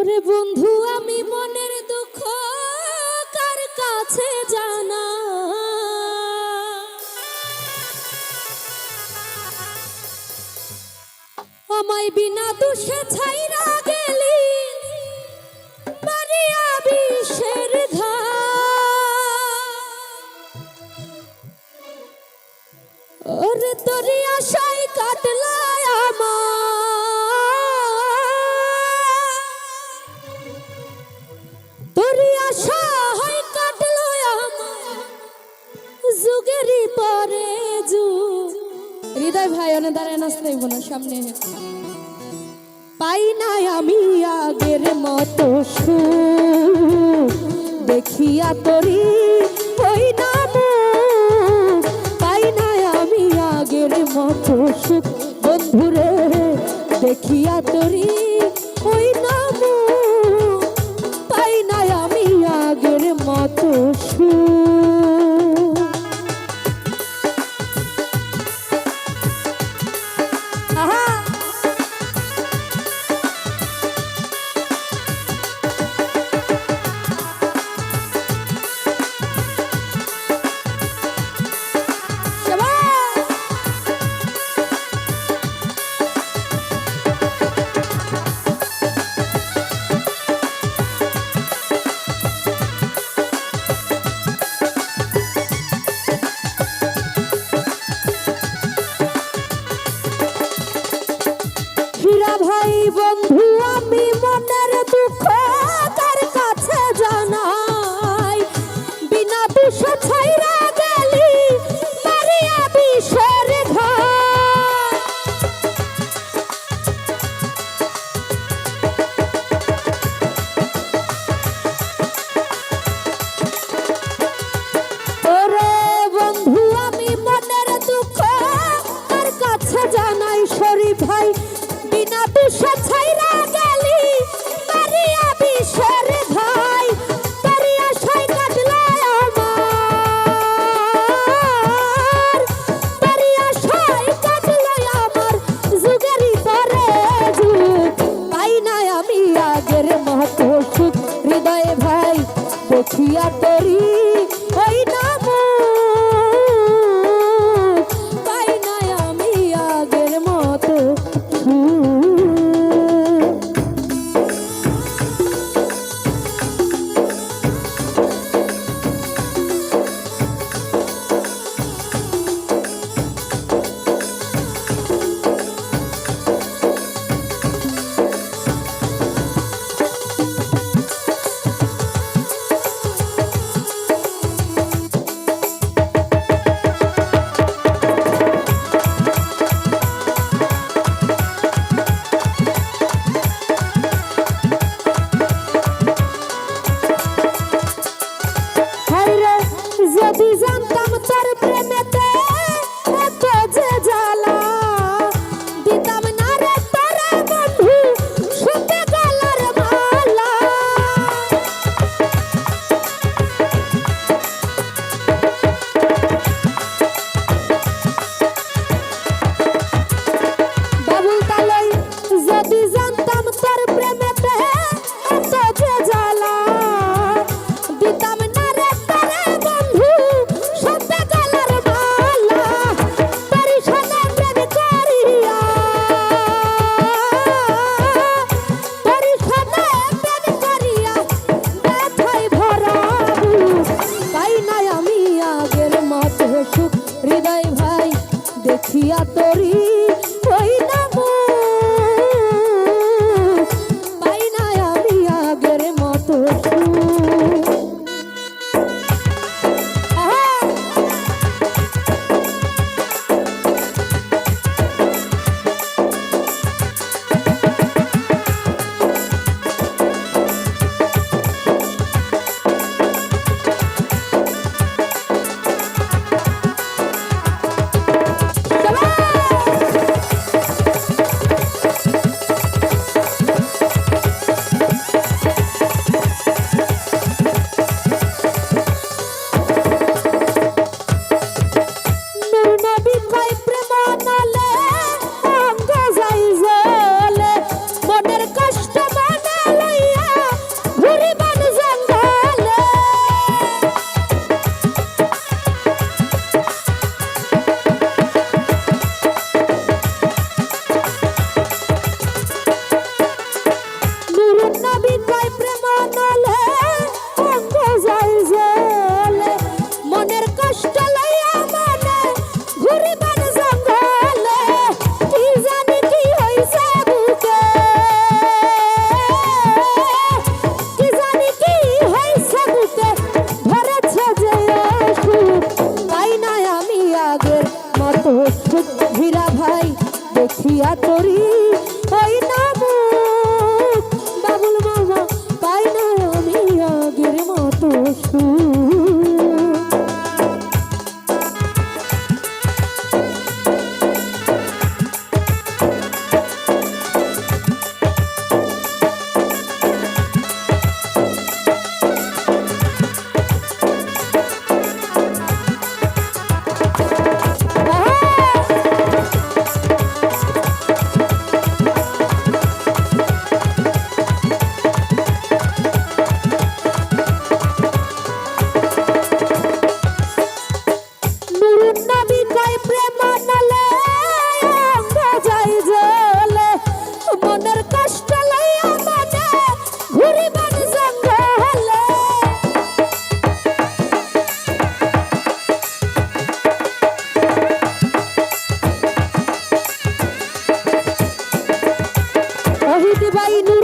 ওরে বন্ধু, আমি মনের দুঃখ কার কাছে জানা? আমায় বিনা দোষে ছাইরা গেলি, মারিয়া বিষের ঘা ওরে তোরি আশাই কাটলায় আমার দাঁড়ায় বলো না সামনে পাই নাই আমি আগের মতো সু দেখিয়া তরি ওই নাম পাই না আমি আগের মতো সুখ বন্ধুরে, দেখিয়া তোরি হীরা ভাই বন্ধু আমি মনের দুঃখ বিনা দিয়া তরি শহীদ বাইনু